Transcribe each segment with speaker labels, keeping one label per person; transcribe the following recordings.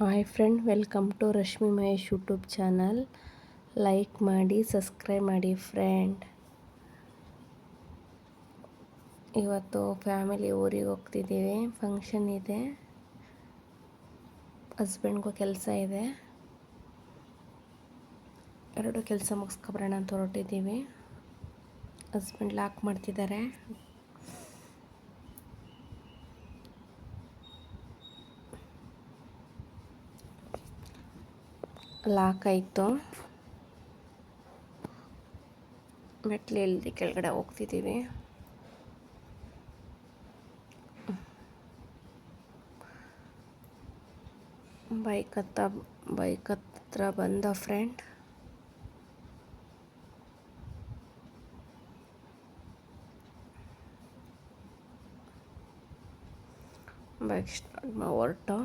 Speaker 1: Hi friend, welcome to Rashmi Mahesh YouTube channel. Like ಮಾಡಿ subscribe ಮಾಡಿ friend ಇವತ್ತು family ಊರಿಗೆ ಹೋಗ್ತಿದ್ದೀವಿ. ಫಂಕ್ಷನ್ ಇದೆ. ಹಸ್ಬೆಂಡ್ಗೂ ಕೆಲಸ ಇದೆ. ಎರಡು ಕೆಲಸ ಮುಗಿಸ್ಕೊಬರೋಣ ಅಂತ ಹೊರಟಿದ್ದೀವಿ. ಹಸ್ಬೆಂಡ್ ಲಾಕ್ ಮಾಡ್ತಿದ್ದಾರೆ. ಲಾಕ್ ಆಯಿತು. ಮೆಟ್ಲು ಇಳ್ದು ಕೆಳಗಡೆ ಹೋಗ್ತಿದ್ದೀವಿ. ಬೈಕ್ ಹತ್ತ ಬೈಕ್ ಹತ್ರ ಬಂದ ಫ್ರೆಂಡ್. ಬೈಕ್ ಸ್ಟಾರ್ಟ್ ಹೊರಟು.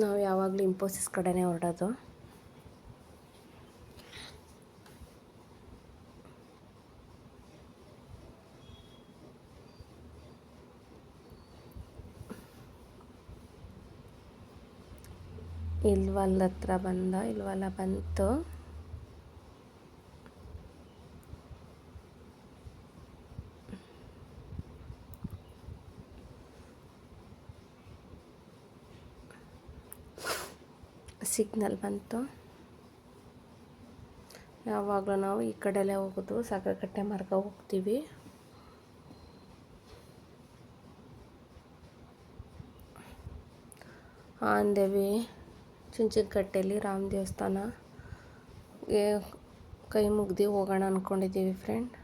Speaker 1: ನಾವು ಯಾವಾಗಲೂ ಇಂಪೋಸಿಸ್ ಕಡೆನೇ ಹೊರಡೋದು. ಇಲ್ವಲ್ಲ ಹತ್ರ ಬಂದ ಇಲ್ವಲ್ಲ ಬಂತು. ಸಿಗ್ನಲ್ ಬಂತು. ಯಾವಾಗಲೂ ನಾವು ಈ ಕಡೆಯಲ್ಲೇ ಹೋಗೋದು, ಸಾಗರಕಟ್ಟೆ ಮಾರ್ಗ ಹೋಗ್ತೀವಿ. ಆನ್ ದೇವಿ ಚುಂಚನಕಟ್ಟೆಯಲ್ಲಿ ರಾಮ ದೇವಸ್ಥಾನ. ಕೈ ಮುಗ್ದು ಹೋಗೋಣ ಅಂದ್ಕೊಂಡಿದ್ದೀವಿ ಫ್ರೆಂಡ್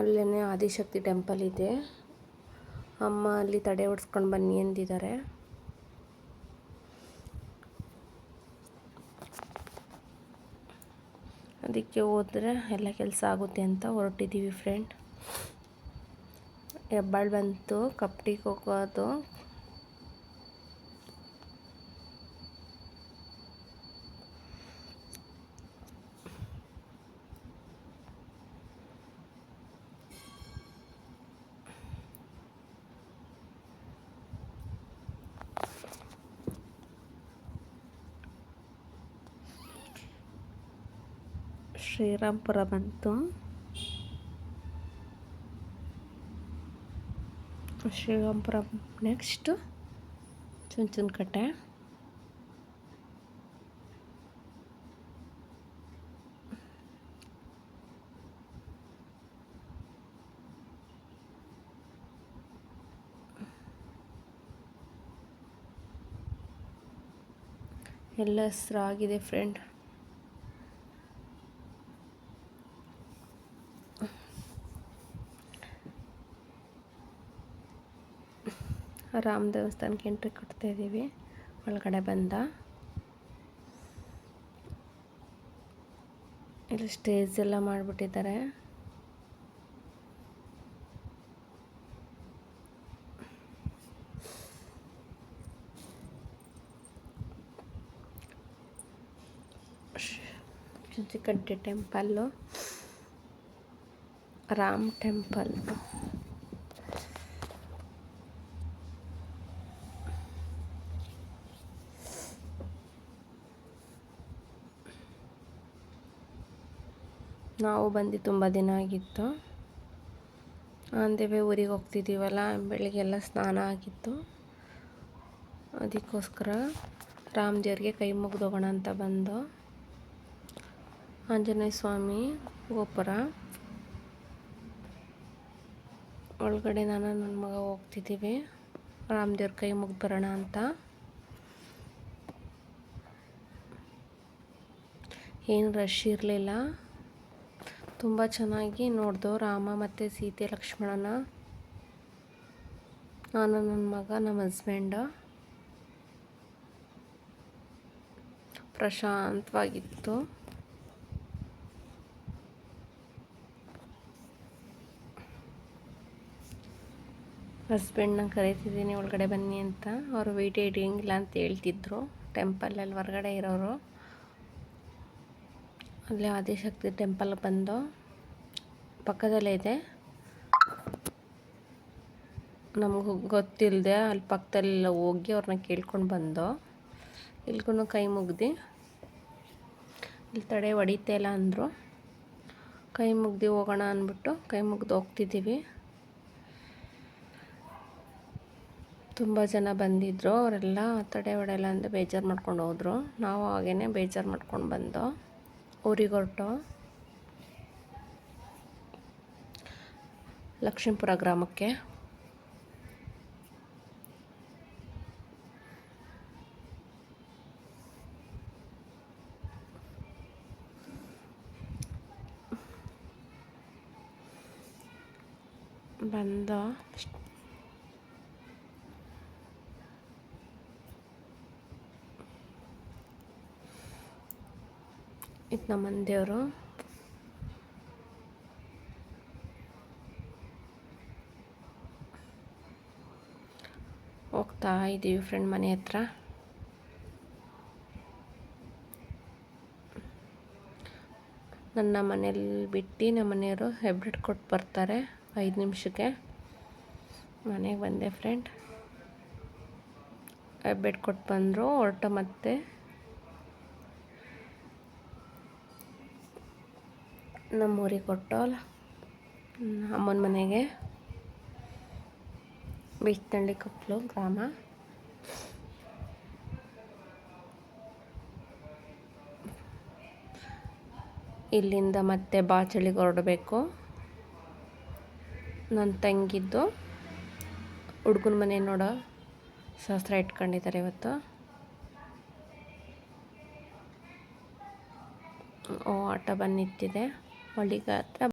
Speaker 1: ಅಲ್ಲೇ ಆದಿಶಕ್ತಿ ಟೆಂಪಲ್ ಇದೆ. ಅಮ್ಮ ಅಲ್ಲಿ ತಡೆ ಹೊಡ್ಸ್ಕೊಂಡು ಬನ್ನಿ ಎಂದಿದ್ದಾರೆ ಅದಕ್ಕೆ ಹೋದರೆ ಎಲ್ಲ ಕೆಲಸ ಆಗುತ್ತೆ ಅಂತ ಹೊರಟಿದ್ದೀವಿ ಫ್ರೆಂಡ್ ಹೆಬ್ಬಾಳು ಬಂತು ಕಪ್ಟಿಗೆ ಹೋಗೋದು ಶ್ರೀರಾಮ್ಪುರ ಬಂತು. ಶ್ರೀರಾಮ್ಪುರ ನೆಕ್ಸ್ಟು ಚುಂಚನಕಟ್ಟೆ. ಎಲ್ಲ ಹೆಸರಾಗಿದೆ ಫ್ರೆಂಡ್ ರಾಮ ದೇವಸ್ಥಾನಕ್ಕೆ ಎಂಟ್ರಿ ಕೊಡ್ತಾ ಇದ್ದೀವಿ. ಒಳಗಡೆ ಬಂದ. ಇಲ್ಲಿ ಸ್ಟೇಜ್ ಎಲ್ಲ ಮಾಡಿಬಿಟ್ಟಿದ್ದಾರೆ. ಚುಂಚಿಕಟ್ಟೆ ಟೆಂಪಲ್ಲು ರಾಮ್ ಟೆಂಪಲ್ ನಾವು ಬಂದು ತುಂಬ ದಿನ ಆಗಿತ್ತು. ಅಂದೇವೆ ಊರಿಗೆ ಹೋಗ್ತಿದ್ದೀವಲ್ಲ, ಬೆಳಿಗ್ಗೆಲ್ಲ ಸ್ನಾನ ಆಗಿತ್ತು. ಅದಕ್ಕೋಸ್ಕರ ರಾಮ ದೇವ್ರಿಗೆ ಕೈ ಮುಗ್ದೋಗೋಣ ಅಂತ ಬಂದು ಆಂಜನೇಯ ಸ್ವಾಮಿ ಗೋಪುರ. ಒಳಗಡೆ ನಾನು ನನ್ನ ಮಗ ಹೋಗ್ತಿದ್ದೀವಿ. ರಾಮದೇವ್ರ ಕೈ ಮುಗ್ದು ಬರೋಣ ಅಂತ. ಏನು ರಶ್ ಇರಲಿಲ್ಲ. ತುಂಬ ಚೆನ್ನಾಗಿ ನೋಡ್ದು ರಾಮ ಮತ್ತು ಸೀತೆ ಲಕ್ಷ್ಮಣನ, ನಾನು ನನ್ನ ಮಗ, ನಮ್ಮ ಹಸ್ಬೆಂಡ ಪ್ರಶಾಂತವಾಗಿತ್ತು. ಹಸ್ಬೆಂಡ್ನ ಕರೀತಿದ್ದೀನಿ, ಒಳಗಡೆ ಬನ್ನಿ ಅಂತ. ಅವರು ವೀಡಿಯೋ ಹಿಡಿಯಂಗಿಲ್ಲ ಅಂತ ಹೇಳ್ತಿದ್ರು. ಟೆಂಪಲಲ್ಲಿ ಹೊರಗಡೆ ಇರೋರು. ಅಲ್ಲಿ ಆದಿಶಕ್ತಿ ಟೆಂಪಲ್ ಬಂದು ಪಕ್ಕದಲ್ಲೇ ಇದೆ ನಮಗೂ ಗೊತ್ತಿಲ್ಲದೆ ಅಲ್ಲಿ ಪಕ್ಕದಲ್ಲೆಲ್ಲ ಹೋಗಿ ಅವ್ರನ್ನ ಕೇಳ್ಕೊಂಡು ಬಂದು ಇಲ್ಗೂ ಕೈ ಮುಗ್ದು. ಇಲ್ಲಿ ತಡೆ ಹೊಡಿತಾ ಇಲ್ಲ ಅಂದರು. ಕೈ ಮುಗ್ದು ಹೋಗೋಣ ಅಂದ್ಬಿಟ್ಟು ಕೈ ಮುಗ್ದು ಹೋಗ್ತಿದ್ದೀವಿ. ತುಂಬ ಜನ ಬಂದಿದ್ದರು ಅವರೆಲ್ಲ ತಡೆ ಹೊಡೆಯಲ್ಲ ಅಂತ ಬೇಜಾರು ಮಾಡ್ಕೊಂಡು ಹೋದರು. ನಾವು ಹಾಗೇ ಬೇಜಾರು ಮಾಡ್ಕೊಂಡು ಬಂದೋ. ಊರಿಗೆ ಲಕ್ಷ್ಮೀಪುರ ಗ್ರಾಮಕ್ಕೆ. ಬಂದ ಇದು ನಮ್ಮ ಹೋಗ್ತಾ ಇದ್ದೀವಿ ಫ್ರೆಂಡ್ ಮನೆ ಹತ್ರ. ನನ್ನ ಮನೇಲಿ ಬಿಟ್ಟು ನಮ್ಮ ಮನೆಯವರು ಹೆಬ್ರಿಡ್ ಕೊಟ್ಟು ಬರ್ತಾರೆ ಐದು ನಿಮಿಷಕ್ಕೆ. ಮನೆಗೆ ಬಂದೆ ಫ್ರೆಂಡ್ ಹೆಬ್ರಿಡ್ ಕೊಟ್ಟು ಬಂದರು, ಹೊರಟ ಮತ್ತೆ ನಮ್ಮೂರಿಗೆ ಕೊಟ್ಟೋಲ್. ಅಮ್ಮನ ಮನೆಗೆ. ಬೀಚ್ನಳ್ಳಿ ಕೊಪ್ಪಲು ಗ್ರಾಮ. ಇಲ್ಲಿಂದ ಮತ್ತೆ ಬಾಚಳಿಗೆ ಹೊರಡಬೇಕು. ನನ್ನ ತಂಗಿದ್ದು ಹುಡುಗನ ಮನೆ ನೋಡೋ ಶಾಸ್ತ್ರ ಇಟ್ಕೊಂಡಿದ್ದಾರೆ ಇವತ್ತು. ಓ, ಆಟ ಬಂದು వాళ్ళకి